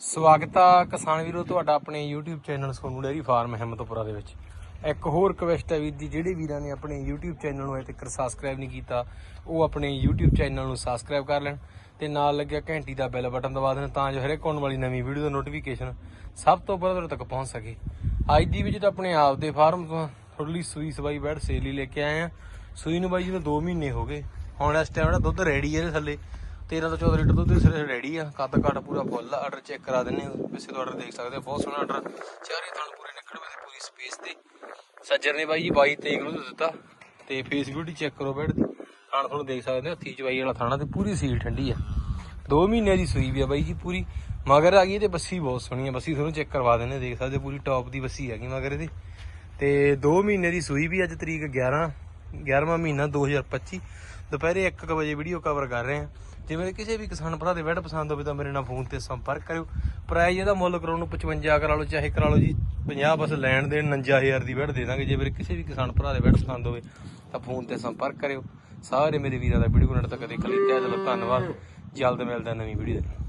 ਸਵਾਗਤ ਆ ਕਿਸਾਨ ਵੀਰੋ ਤੁਹਾਡਾ ਆਪਣੇ YouTube channel Sonu dairy farm Ahmedpura ਦੇ ਵਿੱਚ। ਇੱਕ ਹੋਰ ਰਿਕਵੈਸਟ ਹੈ ਵੀਰ ਜੀ, ਜਿਹੜੇ ਵੀਰਾਂ ਨੇ ਆਪਣੇ YouTube ਚੈਨਲ ਨੂੰ ਅਜੇ ਤੱਕ ਸਬਸਕ੍ਰਾਈਬ ਨਹੀਂ ਕੀਤਾ, ਉਹ ਆਪਣੇ YouTube ਚੈਨਲ ਨੂੰ ਸਬਸਕ੍ਰਾਈਬ ਕਰ ਲੈਣ ਤੇ ਨਾਲ ਲੱਗਿਆ ਘੰਟੀ ਦਾ ਬੈਲ ਬਟਨ ਦਬਾ ਦੇਣ ਤਾਂ ਜੋ ਹਰੇਕ ਆਉਣ ਵਾਲੀ ਨਵੀਂ ਵੀਡੀਓ ਦਾ ਨੋਟੀਫਿਕੇਸ਼ਨ ਸਭ ਤੋਂ ਪਹਿਲਾਂ ਤੁਹਾਡੇ ਤੱਕ ਪਹੁੰਚ ਸਕੇ। ਅੱਜ ਦੀ ਵਿੱਚ ਤਾਂ ਆਪਣੇ ਆਪ ਦੇ ਫਾਰਮ ਤੋਂ ਥੋੜੀ ਲਈ ਸੂਈ ਸਵਾਈ ਬੈਡ ਸੇਲ ਹੀ ਲੈ ਕੇ ਆਏ ਆ। ਸੂਈ ਨੂੰ ਬਾਈ ਜੀ ਨੂੰ 2 ਮਹੀਨੇ ਹੋ ਗਏ। ਹੁਣ ਇਸ ਟਾਈਮ ਜਿਹੜਾ ਦੁੱਧ ਰੈਡੀ ਹੈ ਥੱਲੇ 13 ਤੋਂ 14 ਲੀਟਰ ਦੁੱਧ ਇਸ ਰੈਡੀ ਆ। ਕੱਦ ਕੱਟ ਪੂਰਾ ਫੁੱਲ ਆਰਡਰ ਚੈੱਕ ਕਰਾ ਦਿੰਨੇ ਆ। ਵੈਸੇ ਤੋਂ ਆਰਡਰ ਦੇਖ ਸਕਦੇ ਹੋ। ਬਹੁਤ ਸੋਹਣਾ ਆਰਡਰ ਚਾਰੇ ਥਣ ਪੂਰੇ ਨਿਕਲ ਵੇ ਪੂਰੀ ਸਪੇਸ ਤੇ। ਸੱਜਰ ਨੇ ਬਾਈ ਜੀ 22 23 ਕਿਲੋ ਦਿੱਤਾ। ਤੇ ਫੇਸ ਬਿਊਟੀ ਚੈੱਕ ਕਰੋ ਬੈਡ ਦੀ ਥਣ ਤੁਹਾਨੂੰ ਦੇਖ ਸਕਦੇ ਹੋ ਹੱਥੀ ਚਵਾਈ ਵਾਲਾ ਥਾਣਾ ਤੇ ਪੂਰੀ ਸੀਲ ਠੰਡੀ ਆ। 2 ਮਹੀਨੇ ਦੀ ਸੂਈ ਵੀ ਆ ਬਾਈ ਜੀ ਪੂਰੀ। ਮਗਰ ਆ ਗਈ ਤੇ ਬੱਸੀ ਬਹੁਤ ਸੋਹਣੀ ਆ। ਬੱਸੀ ਤੁਹਾਨੂੰ ਚੈੱਕ ਕਰਵਾ ਦਿੰਨੇ ਦੇਖ ਸਕਦੇ ਹੋ ਪੂਰੀ ਟੌਪ ਦੀ ਬੱਸੀ ਹੈਗੀ ਮਗਰ ਇਹਦੀ। ਤੇ 2 ਮਹੀਨੇ ਦੀ ਸੂਈ ਵੀ ਅੱਜ ਤਰੀਕ 11 11ਵਾਂ ਮਹੀਨਾ 2025 ਦੁਪਹਿਰੇ 1 ਵਜੇ ਵੀਡੀਓ ਕਵਰ ਕਰ ਰਹੇ ਜੇ ਮੇਰੇ ਕਿਸੇ ਵੀ ਕਿਸਾਨ ਭਰਾ ਦੇ ਵੈਡ ਪਸੰਦ ਹੋਵੇ ਤਾਂ ਮੇਰੇ ਨਾਲ ਫੋਨ ਤੇ ਸੰਪਰਕ ਕਰਿਓ। ਪ੍ਰਾਈਜ਼ ਇਹਦਾ ਮੁੱਲ ਕਰਾਉਣ ਨੂੰ 55 ਕਰਾ ਲਓ, ਚਾਹੇ ਕਰਾ ਲਓ ਜੀ 50 ਬਸ ਲੈਣ ਦੇਣ 59000 ਦੀ ਵੈਡ ਦੇ ਦਾਂਗੇ। ਜੇ ਮੇਰੇ ਕਿਸੇ ਵੀ ਕਿਸਾਨ ਭਰਾ ਦੇ ਵੈਡ ਪਸੰਦ ਹੋਵੇ ਤਾਂ ਫੋਨ ਤੇ ਸੰਪਰਕ ਕਰਿਓ। ਸਾਰੇ ਮੇਰੇ ਵੀਰਾਂ ਦਾ ਵੀਡੀਓ ਨਾਲ ਤੱਕ ਦੇਖ ਲਈ ਤੇ ਚਲੋ ਧੰਨਵਾਦ। ਜਲਦ ਮਿਲਦਾ ਨਵੀਂ ਵੀਡੀਓ ਦੇ ਨਾਲ।